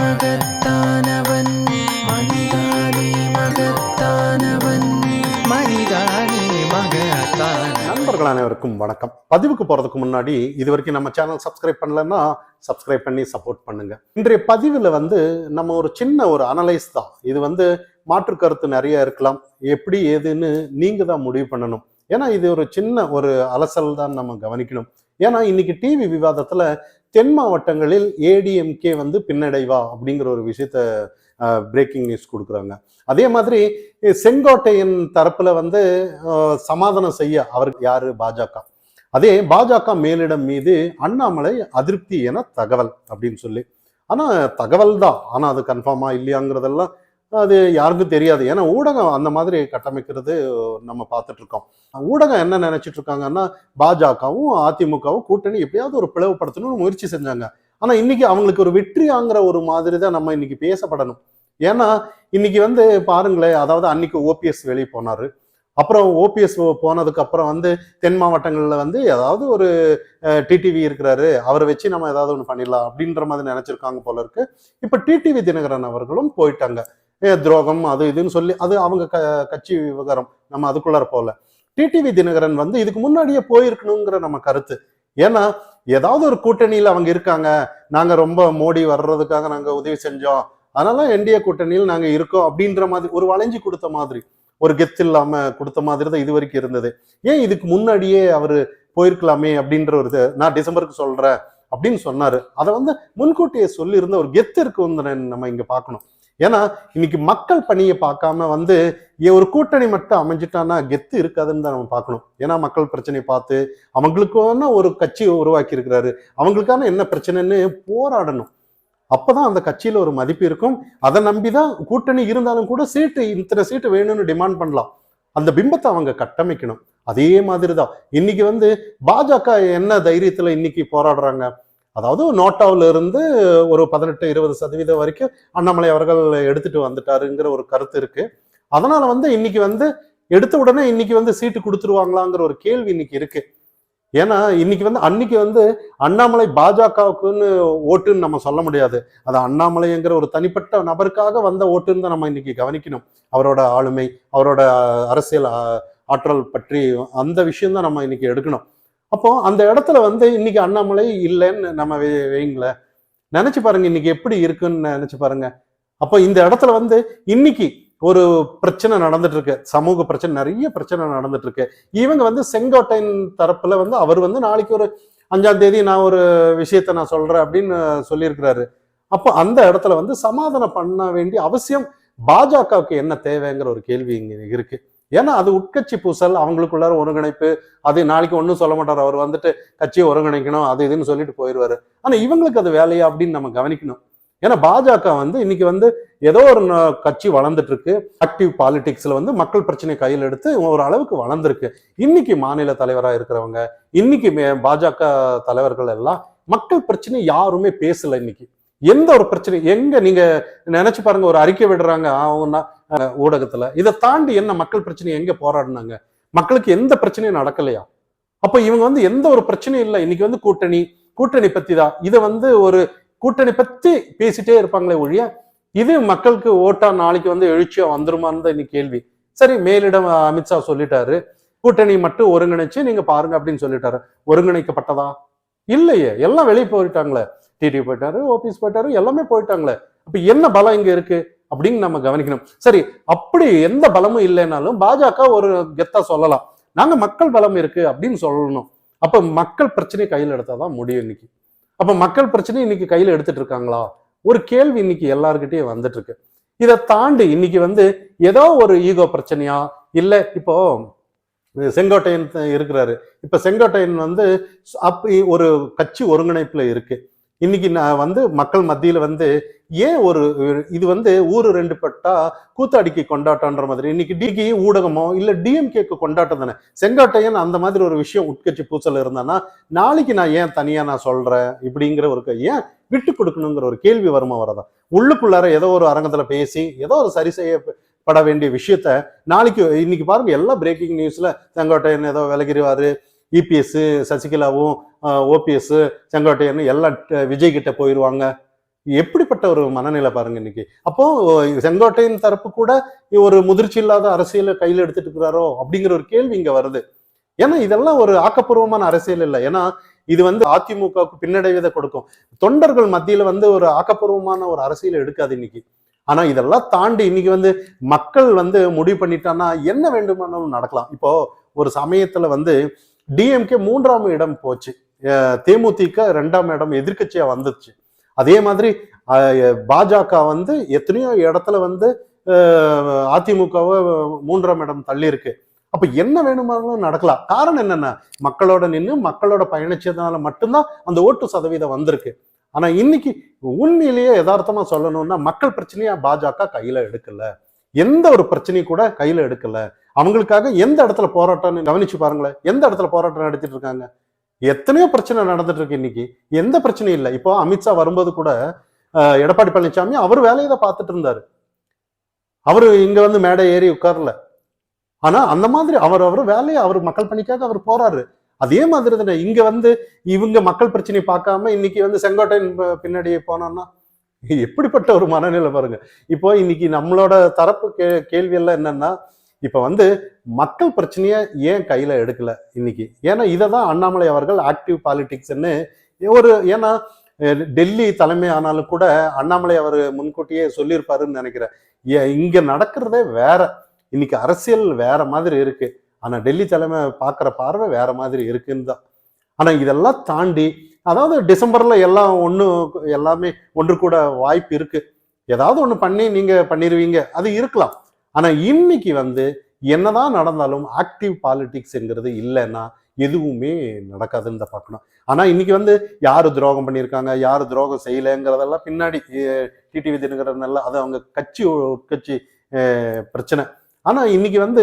மகத்தானவன் மகத்தானவன் மகத்தான. நண்பர்கள் அனைவருக்கும் வணக்கம். பதிவுக்கு போறதுக்கு முன்னாடி இது வரைக்கும் நம்ம சேனல் சப்ஸ்கிரைப் பண்ணலன்னா சப்ஸ்கிரைப் பண்ணி சப்போர்ட் பண்ணுங்க. இன்றைய பதிவில் வந்து நம்ம ஒரு சின்ன ஒரு அனலைஸ் தான். இது வந்து மாற்று கருத்து நிறைய இருக்கலாம். எப்படி ஏதுன்னு நீங்க தான் முடிவு பண்ணணும். ஏன்னா இது ஒரு சின்ன ஒரு அலசல் தான் நம்ம கவனிக்கணும். ஏன்னா இன்னைக்கு டிவி விவாதத்துல தென் மாவட்டங்களில் ஏடிஎம்கே வந்து பின்னடைவா அப்படிங்கிற ஒரு விஷயத்த பிரேக்கிங் நியூஸ் கொடுக்குறாங்க. அதே மாதிரி செங்கோட்டையின் தரப்புல வந்து சமாதானம் செய்ய அவருக்கு யாரு? பாஜக. அதே பாஜக மேலிடம் மீது அண்ணாமலை அதிருப்தி என தகவல் அப்படின்னு சொல்லி. ஆனா தகவல் தான். ஆனா அது கன்ஃபார்மா இல்லையாங்கிறதெல்லாம் அது யாருக்கும் தெரியாது. ஏன்னா ஊடகம் அந்த மாதிரி கட்டமைக்கிறது நம்ம பார்த்துட்டு இருக்கோம் ஊடகம் என்ன நினைச்சிட்டு இருக்காங்கன்னா பாஜகவும் அதிமுகவும் கூட்டணி எப்படியாவது ஒரு பிளவுபடுத்தணும்னு முயற்சி செஞ்சாங்க. ஆனா இன்னைக்கு அவங்களுக்கு ஒரு வெற்றியாங்கிற ஒரு மாதிரி தான் நம்ம இன்னைக்கு பேசப்படணும். ஏன்னா இன்னைக்கு வந்து பாருங்களேன் அதாவது அன்னைக்கு ஓபிஎஸ் வெளியே போனாரு. அப்புறம் ஓபிஎஸ் போனதுக்கு அப்புறம் வந்து தென் மாவட்டங்களில் வந்து ஏதாவது ஒரு டிடிவி இருக்கிறாரு. அவரை வச்சு நம்ம ஏதாவது ஒன்று பண்ணிடலாம் அப்படின்ற மாதிரி நினைச்சிருக்காங்க போல இருக்கு. இப்போ டிடிவி தினகரன் அவர்களும் போயிட்டாங்க. துரோகம் அது இதுன்னு சொல்லி அது அவங்க க கட்சி விவகாரம். நம்ம அதுக்குள்ளார போல டிடிவி தினகரன் வந்து இதுக்கு முன்னாடியே போயிருக்கணுங்கிற நம்ம கருத்து. ஏன்னா ஏதாவது ஒரு கூட்டணியில் அவங்க இருக்காங்க. நாங்கள் ரொம்ப மோடி வர்றதுக்காக நாங்கள் உதவி செஞ்சோம். அதனால என்டிஏ கூட்டணியில் நாங்கள் இருக்கோம் அப்படின்ற மாதிரி ஒரு வளைஞ்சி கொடுத்த மாதிரி ஒரு கெத்து இல்லாமல் கொடுத்த மாதிரி தான் இது வரைக்கும் இருந்தது. ஏன் இதுக்கு முன்னாடியே அவர் போயிருக்கலாமே அப்படின்ற ஒரு இது நான் டிசம்பருக்கு சொல்கிறேன் அப்படின்னு சொன்னார். அதை வந்து முன்கூட்டியே சொல்லியிருந்த ஒரு கெத்து இருக்கு வந்து நம்ம இங்கே பார்க்கணும். ஏன்னா இன்னைக்கு மக்கள் பணியை பார்க்காம வந்து ஏ- ஒரு கூட்டணி மட்டும் அமைஞ்சிட்டான்னா கெத்து இருக்காதுன்னு தான் நம்ம பார்க்கணும். ஏன்னா மக்கள் பிரச்சனையை பார்த்து அவங்களுக்கான ஒரு கட்சி உருவாக்கி இருக்கிறாரு அவங்களுக்கான என்ன பிரச்சனைன்னு போராடணும். அப்போதான் அந்த கட்சியில் ஒரு மதிப்பு இருக்கும். அதை நம்பி தான் கூட்டணி இருந்தாலும் கூட சீட்டு இத்தனை சீட்டு வேணும்னு டிமாண்ட் பண்ணலாம். அந்த பிம்பத்தை அவங்க கட்டமைக்கணும். அதே மாதிரி தான் இன்னைக்கு வந்து பாஜக என்ன தைரியத்தில் இன்னைக்கு போராடுறாங்க? அதாவது நோட்டாவிலிருந்து ஒரு பதினெட்டு இருபது சதவீதம் வரைக்கும் அண்ணாமலை அவர்கள் எடுத்துட்டு வந்துட்டாருங்கிற ஒரு கருத்து இருக்கு. அதனால வந்து இன்னைக்கு வந்து எடுத்த உடனே இன்னைக்கு வந்து சீட்டு கொடுத்துருவாங்களாங்கிற ஒரு கேள்வி இன்னைக்கு இருக்கு. ஏன்னா இன்னைக்கு வந்து அன்னைக்கு வந்து அண்ணாமலை பாஜகவுக்குன்னு ஓட்டுன்னு நம்ம சொல்ல முடியாது. அது அண்ணாமலைங்கிற ஒரு தனிப்பட்ட நபருக்காக வந்த ஓட்டுன்னு தான் நம்ம இன்னைக்கு கவனிக்கணும். அவரோட ஆளுமை அவரோட அரசியல் ஆற்றல் பற்றி அந்த விஷயம் தான் நம்ம இன்னைக்கு எடுக்கணும். அப்போ அந்த இடத்துல வந்து இன்னைக்கு அண்ணாமலை இல்லைன்னு நம்ம வைங்களேன் நினைச்சு பாருங்க இன்னைக்கு எப்படி இருக்குன்னு நினைச்சு பாருங்க. அப்போ இந்த இடத்துல வந்து இன்னைக்கு ஒரு பிரச்சனை நடந்துட்டு இருக்கு சமூக பிரச்சனை நிறைய பிரச்சனை நடந்துட்டு இருக்கு இவங்க வந்து செங்கோட்டையின் தரப்புல வந்து அவர் வந்து நாளைக்கு ஒரு அஞ்சாம் தேதி நான் ஒரு விஷயத்த நான் சொல்றேன் அப்படின்னு சொல்லியிருக்கிறாரு. அப்போ அந்த இடத்துல வந்து சமாதானம் பண்ண வேண்டிய அவசியம் பாஜகவுக்கு என்ன தேவைங்கிற ஒரு கேள்வி இங்க இருக்கு. ஏன்னா அது உட்கட்சி பூசல் அவங்களுக்குள்ளார ஒருங்கிணைப்பு அது நாளைக்கு ஒன்றும் சொல்ல மாட்டார். அவர் வந்துட்டு கட்சியை ஒருங்கிணைக்கணும் அது இதுன்னு சொல்லிட்டு போயிடுவாரு ஆனால் இவங்களுக்கு அது வேலையா அப்படின்னு நம்ம கவனிக்கணும். ஏன்னா பாஜக வந்து இன்னைக்கு வந்து ஏதோ ஒரு கட்சி வளர்ந்துட்டு இருக்கு ஆக்டிவ் பாலிடிக்ஸ்ல வந்து மக்கள் பிரச்சனை கையில் எடுத்து ஒரு அளவுக்கு வளர்ந்துருக்கு. இன்னைக்கு மாநில தலைவராக இருக்கிறவங்க இன்னைக்கு மே- பாஜக தலைவர்கள் எல்லாம் மக்கள் பிரச்சனை யாருமே பேசல இன்னைக்கு. எந்த ஒரு பிரச்சனை எங்க நீங்க நினைச்சு பாருங்க ஒரு அறிக்கை விடுறாங்க அவங்க ஊடகத்துல. இதை தாண்டி என்ன மக்கள் பிரச்சனை எங்க போராடினாங்க? மக்களுக்கு எந்த பிரச்சனையும் நடக்கலையா? அப்ப இவங்க வந்து எந்த ஒரு பிரச்சனையும் இல்லை. இன்னைக்கு வந்து கூட்டணி கூட்டணி பத்தி தான் இதை வந்து ஒரு கூட்டணி பத்தி பேசிட்டே இருப்பாங்களே ஒழிய இது மக்களுக்கு ஓட்டா நாளைக்கு வந்து எழுச்சியா வந்துருமான்னு தான் இன்னைக்கு கேள்வி. சரி மேலிடம் அமித்ஷா சொல்லிட்டாரு. கூட்டணி மட்டும் ஒருங்கிணைச்சு நீங்க பாருங்க அப்படின்னு சொல்லிட்டாரு. ஒருங்கிணைக்கப்பட்டதா? இல்லையே. எல்லாம் வெளியே போயிட்டாங்களே. டிடி போயிட்டாரு ஓபிஎஸ் போயிட்டாரு எல்லாமே போயிட்டாங்களே. அப்ப என்ன பலம் இங்க இருக்கு? அப்படின்னு நம்ம கவனிக்கணும். சரி அப்படி எந்த பலமும் இல்லைனாலும் பாஜக ஒரு கெத்தா சொல்லலாம். நாங்க மக்கள் பலம் இருக்கு அப்படின்னு சொல்லணும். அப்ப மக்கள் பிரச்சனையை கையில் எடுத்தாதான் முடியும் இன்னைக்கு. அப்ப மக்கள் பிரச்சனை இன்னைக்கு கையில எடுத்துட்டு இருக்காங்களா? ஒரு கேள்வி இன்னைக்கு எல்லார்கிட்டயும் வந்துட்டு இருக்கு இதை தாண்டி இன்னைக்கு வந்து ஏதோ ஒரு ஈகோ பிரச்சனையா? இல்ல இப்போ செங்கோட்டையன் இருக்கிறாரு. இப்ப செங்கோட்டையன் வந்து அப்படி ஒரு கட்சி ஒருங்கிணைப்புல இருக்கு. இன்னைக்கு நான் வந்து மக்கள் மத்தியில வந்து ஏன் ஒரு இது வந்து ஊரு ரெண்டு பட்டா கூத்தாடிக்கு கொண்டாட்டம்ன்ற மாதிரி. இன்னைக்கு டிகி ஊடகமோ இல்ல டிஎம்கேக்கு கொண்டாட்டம் தானே. செங்காட்டையன் அந்த மாதிரி ஒரு விஷயம் உட்கட்சி பூசல் இருந்தானா நாளைக்கு நான் ஏன் தனியா நான் சொல்றேன் இப்படிங்கிற ஒரு க- ஏன் விட்டு கொடுக்கணுங்கிற ஒரு கேள்வி வருமா வரதா? உள்ளுக்குள்ளார ஏதோ ஒரு அரங்கத்துல பேசி ஏதோ ஒரு சரி செய்யப்பட வேண்டிய விஷயத்த நாளைக்கு இன்னைக்கு பாருங்க எல்லா பிரேக்கிங் நியூஸ்ல செங்கோட்டையன் ஏதோ விலகிடுவாரு இபிஎஸ் சசிகலாவும் ஓபிஎஸ் செங்கோட்டையன் எல்லாம் விஜய் கிட்ட போயிடுவாங்க எப்படிப்பட்ட ஒரு மனநிலை பாருங்க இன்னைக்கு. அப்போ செங்கோட்டையின் தரப்பு கூட ஒரு முதிர்ச்சி இல்லாத அரசியலை கையில் எடுத்துட்டு இருக்கிறாரோ அப்படிங்கிற ஒரு கேள்வி இங்க வருது. ஏன்னா இதெல்லாம் ஒரு ஆக்கப்பூர்வமான அரசியல் இல்லை. ஏன்னா இது வந்து அதிமுகவுக்கு பின்னடைவதை கொடுக்கும். தொண்டர்கள் மத்தியில வந்து ஒரு ஆக்கப்பூர்வமான ஒரு அரசியல் எடுக்காது இன்னைக்கு. ஆனா இதெல்லாம் தாண்டி இன்னைக்கு வந்து மக்கள் வந்து முடிவு பண்ணிட்டான்னா என்ன வேண்டுமானாலும் நடக்கலாம். இப்போ ஒரு சமயத்துல வந்து டிஎம்கே மூன்றாம் இடம் போச்சு. தேமுதிக ரெண்டாம் இடம் எதிர்கட்சியா வந்துச்சு அதே மாதிரி பாஜக வந்து எத்தனையோ இடத்துல வந்து அதிமுகவை மூன்றாம் இடம் தள்ளி இருக்கு அப்ப என்ன வேணுமானாலும் நடக்கலாம். காரணம் என்னன்னா மக்களோட நின்று மக்களோட பயணிச்சதுனால மட்டும்தான் அந்த ஓட்டு சதவீதம் வந்திருக்கு. ஆனா இன்னைக்கு உண்மையிலேயே யதார்த்தமா சொல்லணும்னா மக்கள் பிரச்சனையா பாஜக கையில எடுக்கல. எந்த ஒரு பிரச்சனையும் கூட கையில எடுக்கல. அவங்களுக்காக எந்த இடத்துல போராட்டம்னு கவனிச்சு பாருங்களேன். எந்த இடத்துல போராட்டம் நடத்திட்டு இருக்காங்க? எத்தனையோ பிரச்சனை நடந்துட்டு இருக்கு இன்னைக்கு. எந்த பிரச்சனையும் இல்லை. இப்போ அமித்ஷா வரும்போது கூட அஹ், எடப்பாடி பழனிசாமி அவர் வேலையை தான் பார்த்துட்டு இருந்தாரு. அவரு இங்க வந்து மேடை ஏறி உட்காரல. ஆனா அந்த மாதிரி அவர் அவர் வேலையை அவர் மக்கள் பணிக்காக அவர் போறாரு. அதே மாதிரி தானே இங்க வந்து இவங்க மக்கள் பிரச்சனை பார்க்காம இன்னைக்கு வந்து செங்கோட்டையின் பின்னாடியே பின்னாடி போனோம்னா எப்படிப்பட்ட ஒரு மனநிலை பாருங்க. இப்போ இன்னைக்கு நம்மளோட தரப்பு கே கேள்வி எல்லாம் என்னன்னா இப்போ வந்து மக்கள் பிரச்சனையை ஏன் கையில் எடுக்கல இன்னைக்கு? ஏன்னா இதை தான் அண்ணாமலை அவர்கள் ஆக்டிவ் பாலிடிக்ஸ்ன்னு ஒரு ஏன்னா டெல்லி தலைமை ஆனாலும் கூட அண்ணாமலை அவர் முன்கூட்டியே சொல்லியிருப்பாருன்னு நினைக்கிறேன். ஏ- நடக்கிறதே வேற. இன்னைக்கு அரசியல் வேற மாதிரி இருக்கு. ஆனால் டெல்லி தலைமை பார்க்குற பார்வை வேற மாதிரி இருக்குன்னு தான். ஆனால் இதெல்லாம் தாண்டி அதாவது டிசம்பர்ல எல்லாம் ஒன்று எல்லாமே ஒன்று கூட வாய்ப்பு இருக்கு. ஏதாவது ஒன்று பண்ணி நீங்கள் பண்ணிடுவீங்க அது இருக்கலாம். ஆனா இன்னைக்கு வந்து என்னதான் நடந்தாலும் ஆக்டிவ் பாலிடிக்ஸ்ங்கிறது இல்லைன்னா எதுவுமே நடக்காதுன்னு தான் பார்க்கணும். ஆனா இன்னைக்கு வந்து யாரு துரோகம் பண்ணியிருக்காங்க யாரு துரோகம் செய்யலைங்கிறதெல்லாம் பின்னாடி டிடிவி தினகரன் அது அவங்க கட்சி உட்கட்சி பிரச்சனை. ஆனா இன்னைக்கு வந்து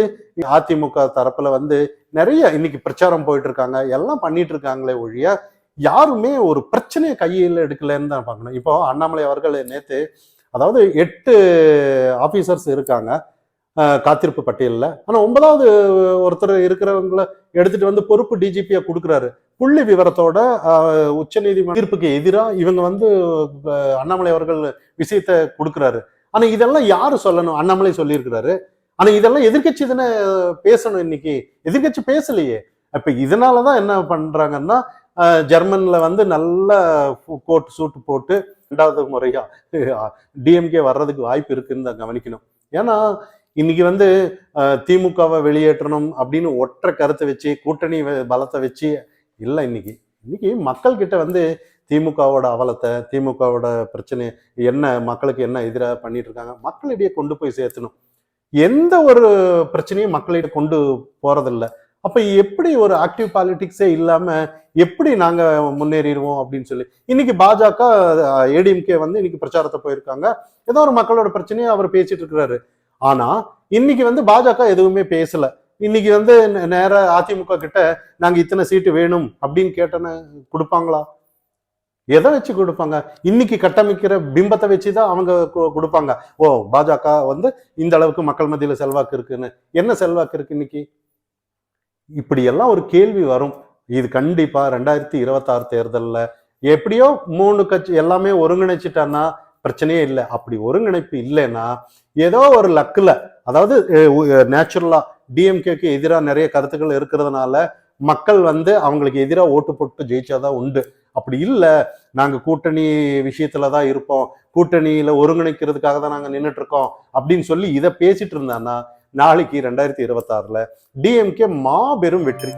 அதிமுக தரப்புல வந்து நிறைய இன்னைக்கு பிரச்சாரம் போயிட்டு இருக்காங்க எல்லாம் பண்ணிட்டு இருக்காங்களே ஒழிய யாருமே ஒரு பிரச்சனையை கையில் எடுக்கலன்னு தான் பார்க்கணும். இப்போ அண்ணாமலை அவர்கள் நேற்று அதாவது எட்டு ஆபீசர்ஸ் இருக்காங்க. காத்திருப்பு பட்டியலில். ஆனா ஒன்பதாவது ஒருத்தர் இருக்கிறவங்கள எடுத்துட்டு வந்து பொறுப்பு டிஜிபியை கொடுக்குறாரு. புள்ளி விவரத்தோட அஹ், உச்சநீதிமன்ற தீர்ப்புக்கு எதிராக இவங்க வந்து அண்ணாமலை அவர்கள் விஷயத்த கொடுக்குறாரு. ஆனா இதெல்லாம் யார் சொல்லணும்? அண்ணாமலை சொல்லியிருக்கிறாரு. ஆனா இதெல்லாம் எதிர்கட்சி தானே பேசணும் இன்னைக்கு. எதிர்கட்சி பேசலையே. அப்ப இதனாலதான் என்ன பண்றாங்கன்னா ஜெர்மனில் ஜெர்மன்ல வந்து நல்ல கோட் சூட்டு போட்டு ரெண்டாவது முறையா டிஎம்கே வர்றதுக்கு வாய்ப்பு இருக்குன்னு தான் கவனிக்கணும். ஏன்னா இன்னைக்கு வந்து திமுகவை வெளியேற்றணும் அப்படின்னு ஒற்றை கருத்தை வச்சு கூட்டணி பலத்தை வச்சு இல்லை இன்னைக்கு. இன்னைக்கு மக்கள் கிட்ட வந்து திமுகவோட அவலத்தை திமுகவோட பிரச்சனை என்ன மக்களுக்கு என்ன எதிராக பண்ணிட்டு இருக்காங்க மக்களிடையே கொண்டு போய் சேர்த்தணும். எந்த ஒரு பிரச்சனையும் மக்களிடம் கொண்டு போறதில்ல. அப்ப எப்படி ஒரு ஆக்டிவ் பாலிடிக்ஸே இல்லாம எப்படி நாங்க முன்னேறிடுவோம் அப்படின்னு சொல்லி. இன்னைக்கு பாஜக ஏடிஎம்கே வந்து இன்னைக்கு பிரச்சாரத்தை போயிருக்காங்க. ஏதோ ஒரு மக்களோட பிரச்சனையை அவர் பேசிட்டு இருக்கிறாரு. ஆனா இன்னைக்கு வந்து பாஜக எதுவுமே பேசல. இன்னைக்கு வந்து நேர அதிமுக கிட்ட நாங்க இத்தனை சீட்டு வேணும் அப்படின்னு கேட்டன கொடுப்பாங்களா? எதை வச்சு கொடுப்பாங்க? இன்னைக்கு கட்டமைக்கிற பிம்பத்தை வச்சு தான் அவங்க கொடுப்பாங்க. ஓ பாஜக வந்து இந்த அளவுக்கு மக்கள் மத்தியில செல்வாக்கு இருக்குன்னு. என்ன செல்வாக்கு இருக்கு இன்னைக்கு? இப்படி எல்லாம் ஒரு கேள்வி வரும். இது கண்டிப்பா ரெண்டாயிரத்தி இருபத்தாறு தேர்தலில் எப்படியோ மூணு கட்சி எல்லாமே ஒருங்கிணைச்சிட்டான்னா பிரச்சனையே இல்லை. அப்படி ஒருங்கிணைப்பு இல்லைன்னா ஏதோ ஒரு லக்குல அதாவது நேச்சுரலா டிஎம்கேக்கு எதிராக நிறைய கருத்துக்கள் இருக்கிறதுனால மக்கள் வந்து அவங்களுக்கு எதிராக ஓட்டு போட்டு ஜெயிச்சாதான் உண்டு. அப்படி இல்லை நாங்க கூட்டணி விஷயத்துல தான் இருப்போம். கூட்டணியில ஒருங்கிணைக்கிறதுக்காக தான் நாங்கள் நின்றுட்டு இருக்கோம் அப்படின்னு சொல்லி இதை பேசிட்டு இருந்தான்னா நாளைக்கு ரெண்டாயிரத்தி இருபத்தாறுல டிஎம்கே மாபெரும் வெற்றி.